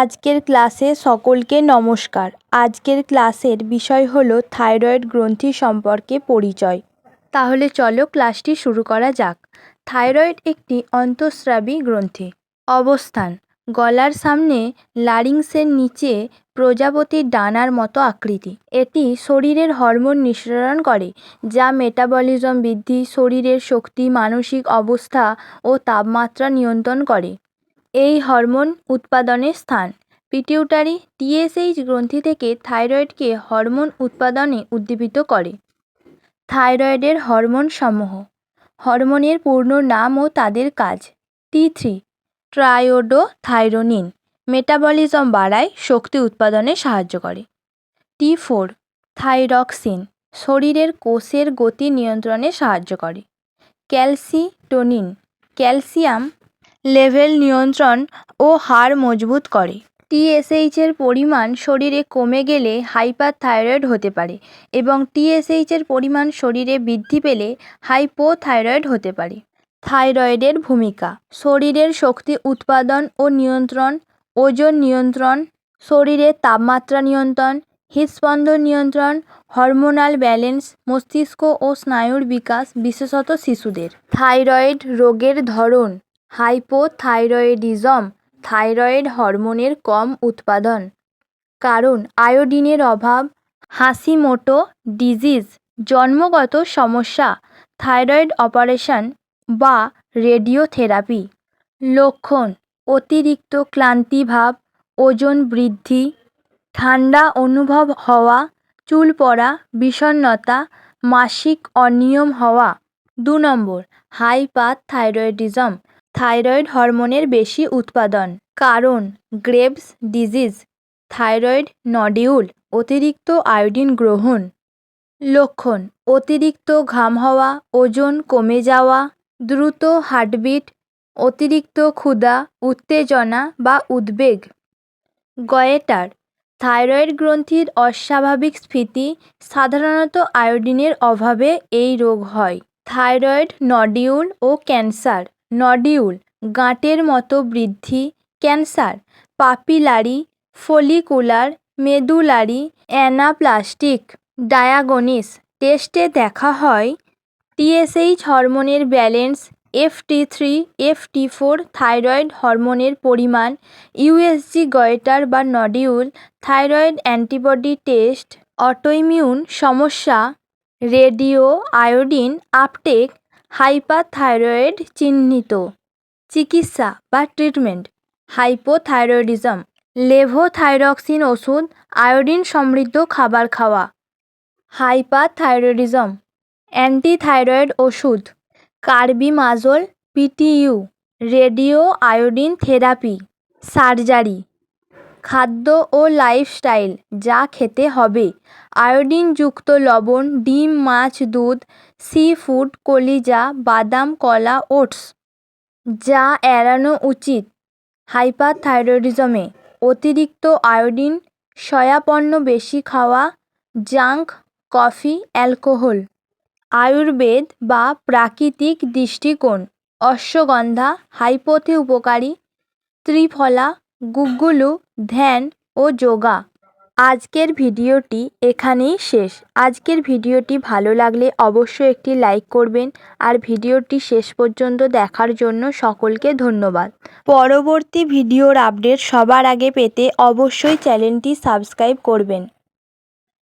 আজকের ক্লাসে সকলকে নমস্কার। আজকের ক্লাসের বিষয় হলো থাইরয়েড গ্রন্থি সম্পর্কে পরিচয়। তাহলে চলো ক্লাসটি শুরু করা যাক। থাইরয়েড একটি অন্তঃস্রাবী গ্রন্থি। অবস্থান, গলার সামনে লারিংসের নিচে প্রজাপতির ডানার মতো আকৃতি। এটি শরীরের হরমোন নিঃসরণ করে, যা মেটাবলিজম বৃদ্ধি, শরীরের শক্তি, মানসিক অবস্থা ও তাপমাত্রা নিয়ন্ত্রণ করে। এই হরমোন উৎপাদনের স্থান। পিটিউটারি টিএসএইচ গ্রন্থি থেকে থাইরয়েডকে হরমোন উৎপাদনে উদ্দীপিত করে। থাইরয়েডের হরমোন সমূহ। হরমোনের পূর্ণ নাম ও তাদের কাজ। T three. ট্রায়োডোথাইরোনিন মেটাবলিজম বাড়ায় শক্তি উৎপাদনে সাহায্য করে। T four. থাইরক্সিন শরীরের কোষের গতি নিয়ন্ত্রণে সাহায্য করে। ক্যালসিটোনিন ক্যালসিয়াম লেভেল নিয়ন্ত্রণ ও হাড় মজবুত করে। টিএসএইচের পরিমাণ শরীরে কমে গেলে হাইপারথাইরয়েড হতে পারে এবং টিএসএইচের পরিমাণ শরীরে বৃদ্ধি পেলে হাইপোথাইরয়েড হতে পারে। থাইরয়েডের ভূমিকা শরীরের শক্তি উৎপাদন ও নিয়ন্ত্রণ, ওজন নিয়ন্ত্রণ শরীরের তাপমাত্রা নিয়ন্ত্রণ, হৃদস্পন্দন নিয়ন্ত্রণ, হরমোনাল ব্যালেন্স, মস্তিষ্ক ও স্নায়ুর বিকাশ, বিশেষত শিশুদের। থাইরয়েড রোগের ধরন হাইপোথাইরয়েডিজম, থাইরয়েড হরমোনের কম উৎপাদন। কারণ, আয়োডিনের অভাব, হাসিমোটো ডিজিজ, জন্মগত সমস্যা, থাইরয়েড অপারেশন বা রেডিওথেরাপি। লক্ষণ, অতিরিক্ত ক্লান্তিভাব ওজন বৃদ্ধি, ঠান্ডা অনুভব হওয়া, চুল পড়া, বিষণ্ণতা, মাসিক অনিয়ম হওয়া। দু নম্বর, হাইপারথাইরয়েডিজম থাইরয়েড হরমোনের বেশি উৎপাদন। কারণ, গ্রেভস ডিজিজ, থাইরয়েড নডিউল, অতিরিক্ত আয়োডিন গ্রহণ। লক্ষণ, অতিরিক্ত ঘাম হওয়া, ওজন কমে যাওয়া, দ্রুত হার্টবিট, অতিরিক্ত ক্ষুধা, উত্তেজনা বা উদ্বেগ। গয়েটার, থাইরয়েড গ্রন্থির অস্বাভাবিক স্ফীতি সাধারণত আয়োডিনের অভাবে এই রোগ হয়। থাইরয়েড নডিউল ও ক্যান্সার নডিউল, গাঁটের মতো বৃদ্ধি, cancer, papillary, follicular, medullary, anaplastic, diagnosis, টেস্টে দেখা হয়, টিএসএইচ হরমোনের balance, FT three, FT four thyroid হরমোনের পরিমাণ ইউএসজি গয়টার বা nodule, thyroid antibody test, autoimmune সমস্যা রেডিও আয়োডিন আপটেক হাইপারথাইরয়েড চিহ্নিত। চিকিৎসা বা ট্রিটমেন্ট। হাইপোথাইরয়েডিজম। লেভোথাইরক্সিন ওষুধ, আয়োডিন সমৃদ্ধ খাবার খাওয়া। হাইপারথাইরয়েডিজম অ্যান্টিথাইরয়েড ওষুধ। Carbimazole, PTU. Radio iodine therapy. Surgery. খাদ্য ও লাইফস্টাইল যা খেতে হবে। আয়োডিনযুক্ত লবণ, ডিম, মাছ, দুধ সি ফুড কলিজা, বাদাম, কলা, ওটস যা এড়ানো উচিত। হাইপারথাইরয়েডিজমে অতিরিক্ত আয়োডিন, সয়া পণ্য বেশি খাওয়া জাঙ্ক কফি অ্যালকোহল আয়ুর্বেদ বা প্রাকৃতিক দৃষ্টিকোণ, অশ্বগন্ধা হাইপোতে উপকারী, ত্রিফলা গুগ্গুলু ধ্যান ও যোগা। আজকের ভিডিওটি এখানেই শেষ। আজকের ভিডিওটি ভালো লাগলে অবশ্যই একটি লাইক করবেন আর ভিডিওটি শেষ পর্যন্ত দেখার জন্য সকলকে ধন্যবাদ। পরবর্তী ভিডিওর আপডেট সবার আগে পেতে অবশ্যই চ্যানেলটি সাবস্ক্রাইব করবেন।